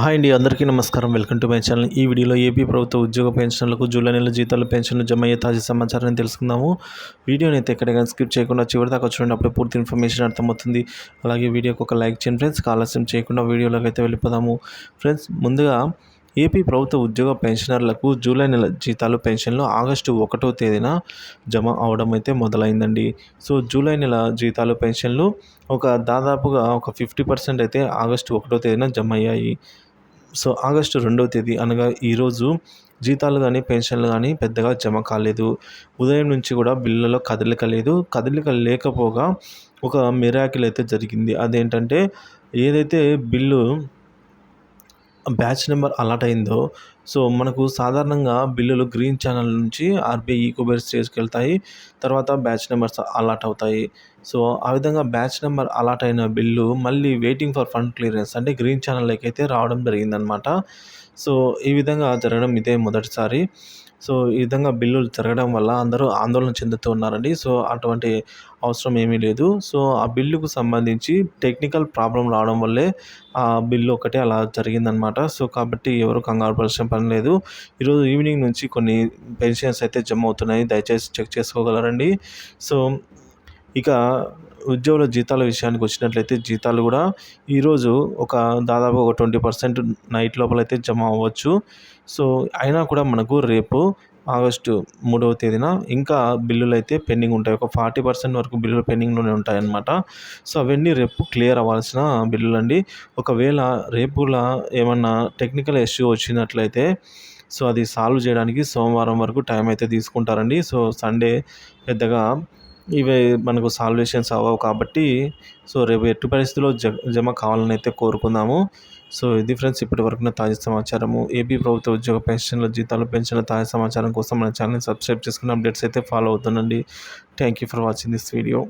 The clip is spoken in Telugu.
హాయ్ అండి అందరికీ నమస్కారం. Welcome to my channel. ఈ వీడియోలో ఏపీ ప్రభుత్వ ఉద్యోగ పెన్షన్లకు జూలై నెల జీతాలు పెన్షన్లు జమ అయ్యే తాజా సమాచారాన్ని తెలుసుకుందాము. వీడియోని అయితే ఎక్కడైనా స్కిప్ చేయకుండా చివరి దాకా చూడండి అప్పుడే పూర్తి ఇన్ఫర్మేషన్ అర్థమవుతుంది. అలాగే వీడియోకి ఒక లైక్ చేయండి ఫ్రెండ్స్. ఆలస్యం చేయకుండా వీడియోలోకి అయితే వెళ్ళిపోదాము. ఫ్రెండ్స్ ముందుగా ఏపీ ప్రభుత్వ ఉద్యోగ పెన్షనర్లకు జూలై నెల జీతాలు పెన్షన్లు ఆగస్టు ఒకటో తేదీన జమ అవడం అయితే మొదలైందండి. సో జూలై నెల జీతాలు పెన్షన్లు ఒక దాదాపుగా ఒక ఫిఫ్టీ పర్సెంట్ అయితే ఆగస్టు ఒకటో తేదీన జమ అయ్యాయి. సో ఆగస్టు రెండవ తేదీ అనగా ఈరోజు జీతాలు కానీ పెన్షన్లు కానీ పెద్దగా జమ కాలేదు. ఉదయం నుంచి కూడా బిల్లులో కదలిక లేదు. కదలిక లేకపోగా ఒక మిరాకిల్ అయితే జరిగింది. అదేంటంటే ఏదైతే బిల్లు బ్యాచ్ నెంబర్ అలాట్ అయిందో సో మనకు సాధారణంగా బిల్లులు గ్రీన్ ఛానల్ నుంచి ఆర్బీఐ ఈకోబేర్ స్టేజ్కి వెళ్తాయి తర్వాత బ్యాచ్ నెంబర్స్ అలాట్ అవుతాయి. సో ఆ విధంగా బ్యాచ్ నెంబర్ అలాట్ అయిన బిల్లు మళ్ళీ వెయిటింగ్ ఫర్ ఫండ్ క్లియరెన్స్ అంటే గ్రీన్ ఛానల్లోకి అయితే రావడం జరిగిందనమాట సో ఈ విధంగా జరగడం ఇదే మొదటిసారి. సో ఈ విధంగా బిల్లులు జరగడం వల్ల అందరూ ఆందోళన చెందుతూ ఉన్నారండి. సో అటువంటి అవసరం ఏమీ లేదు. సో ఆ బిల్లుకు సంబంధించి టెక్నికల్ ప్రాబ్లం రావడం వల్లే ఆ బిల్లు ఒకటి అలా జరిగిందనమాట. సో కాబట్టి ఎవరు కంగారు పడాల్సిన పని లేదు. ఈరోజు ఈవినింగ్ నుంచి కొన్ని పెన్షన్స్ అయితే జమ అవుతున్నాయి. దయచేసి చెక్ చేసుకోగలరండి. సో ఇక ఉద్యోగుల జీతాల విషయానికి వచ్చినట్లయితే జీతాలు కూడా ఈరోజు ఒక దాదాపు ఒక ట్వంటీ పర్సెంట్ నైట్ లోపల అయితే జమ అవ్వచ్చు. సో అయినా కూడా మనకు రేపు ఆగస్టు మూడవ తేదీన ఇంకా బిల్లులు అయితే పెండింగ్ ఉంటాయి. ఒక ఫార్టీ పర్సెంట్ వరకు బిల్లులు పెండింగ్లోనే ఉంటాయన్నమాట. సో అవన్నీ రేపు క్లియర్ అవ్వాల్సిన బిల్లులు అండి ఒకవేళ రేపులా ఏమన్నా టెక్నికల్ ఇష్యూ వచ్చినట్లయితే సో అది సాల్వ్ చేయడానికి సోమవారం వరకు టైం అయితే తీసుకుంటారండి. సో సండే పెద్దగా ఇవి మనకు సాల్వేషన్స్ అవ్వవు కాబట్టి సో రేపు ఎట్టి పరిస్థితుల్లో జ జమ కావాలని అయితే కోరుకుందాము. సో ఇది ఫ్రెండ్స్ ఇప్పటి వరకు తాజా సమాచారము. ఏపీ ప్రభుత్వ ఉద్యోగ పెన్షన్ల జీతాలు పెన్షన్ల తాజా సమాచారం కోసం మన ఛానల్ సబ్స్క్రైబ్ చేసుకుని అప్డేట్స్ అయితే follow అవుతుండండి. Thank you for watching this video.